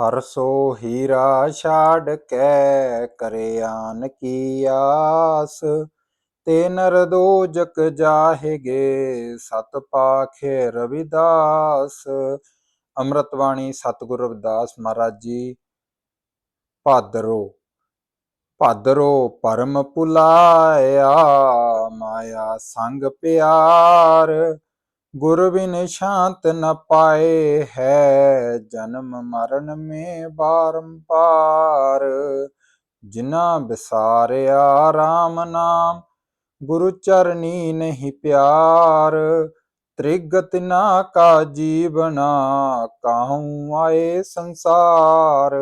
ਹਰ ਸੋ ਹੀਰਾ ਛਾੜ ਕੇ ਕਰਿਆਨ ਕੀ ਆਸ। ਤੇ ਨਰ ਦੋਜਕ ਜਾਹੇਗੇ ਸਤ ਪਾਖੇ ਰਵਿਦਾਸ। ਅੰਮ੍ਰਿਤ ਬਾਣੀ ਸਤਿਗੁਰ ਰਵਿਦਾਸ ਮਹਾਰਾਜ ਜੀ, ਭਾਦਰੋ ਭਾਦਰੋ ਪਰਮ ਪੁਲਾਇਆ, ਮਾਇਆ ਸੰਗ ਪਿਆਰ। ਗੁਰ ਬਿਨ ਸ਼ਾਂਤ ਨ ਪਾਏ ਹੈ, ਜਨਮ ਮਰਨ ਮੇ ਬਾਰੰਪਾਰ ਜਿਨਾ ਵਿਸਾਰਿਆ RAM ਨਾਮ, ਗੁਰੂ ਚਰਨੀ ਨਹੀਂ ਪਿਆਰ। ਤ੍ਰਿਗਤ ਨਾ ਕਾ ਜੀਵਨਾ ਕਾਹੂ ਆਏ ਸੰਸਾਰ।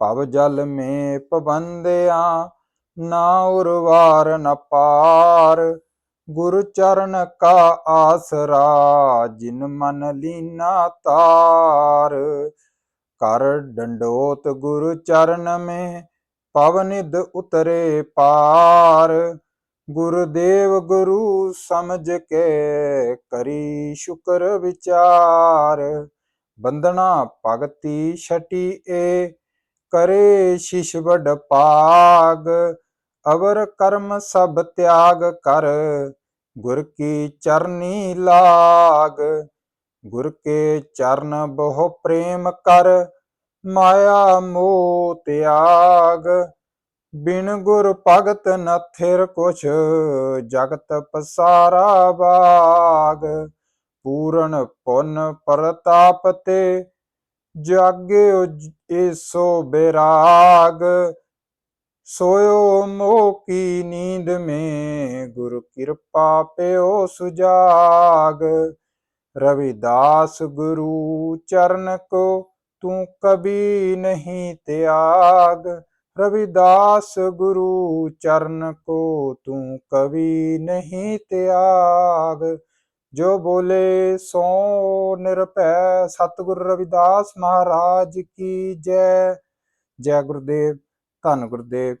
ਭਵ ਜਲ ਮੇ ਪਵੰਦਿਆ, ਨਾ ਉਰਵਾਰ ਨ ਪਾਰ। ਗੁਰ ਚਰਨ ਕਾ ਆਸਰਾ, ਜਿਨ ਮਨ ਲੀਨਾ ਤਾਰ। ਕਰ ਡੰਡੋਤ ਗੁਰ ਚਰਨ ਮੇ ਪਵਨਿਦ ਉਤਰੇ ਪਾਰ। ਗੁਰਦੇਵ ਗੁਰੂ ਸਮਝ ਕੇ ਕਰੀ ਸ਼ੁਕਰ ਵਿਚਾਰ। ਬੰਦਨਾ ਭਗਤੀ ਛਟੀ ਏ, ਕਰੇ ਸ਼ਿਸ਼ ਵਡ ਪਾਗ। ਅਵਰ ਕਰਮ ਸਭ ਤਿਆਗ ਕਰ, ਗੁਰ ਕੀ ਚਰਨੀ ਲਾਗ। ਗੁਰ ਕੇ ਚਰਨ ਬਹੁ ਪ੍ਰੇਮ ਕਰ, ਮਾਇਆ ਮੋਹ ਤਿਆਗ ਬਿਨ ਗੁਰ ਭਗਤ ਨ ਥਿਰ ਕੁਛ, ਜਗਤ ਪਸਾਰਾ ਬਾਗ। ਪੂਰਨ ਪੁੰਨ ਪ੍ਰਤਾਪ ਤੇ ਜਾਗਿਓ ਏਸੋ ਬੇਰਾਗ। ਸੋਇਓ ਮੋਹ ਕੀ ਨੀਂਦ ਮੇ, ਗੁਰ ਕਿਰਪਾ ਪਿਓ ਸੁਜਾਗ। ਰਵਿਦਾਸ ਗੁਰੂ ਚਰਨ ਕੋ, ਤੂੰ ਕਬੀ ਨਹੀਂ ਤਿਆਗ। ਰਵਿਦਾਸ ਗੁਰੂ ਚਰਨ ਕੋ, ਤੂੰ ਕਵੀ ਨਹੀਂ ਤਿਆਗ। ਜੋ ਬੋਲੇ ਸੋ ਨਿਰਭੈ, ਸਤਿਗੁਰ ਰਵਿਦਾਸ ਮਹਾਰਾਜ ਕੀ ਜੈ। ਜੈ ਗੁਰਦੇਵ। ਧੰਨ ਗੁਰਦੇਵ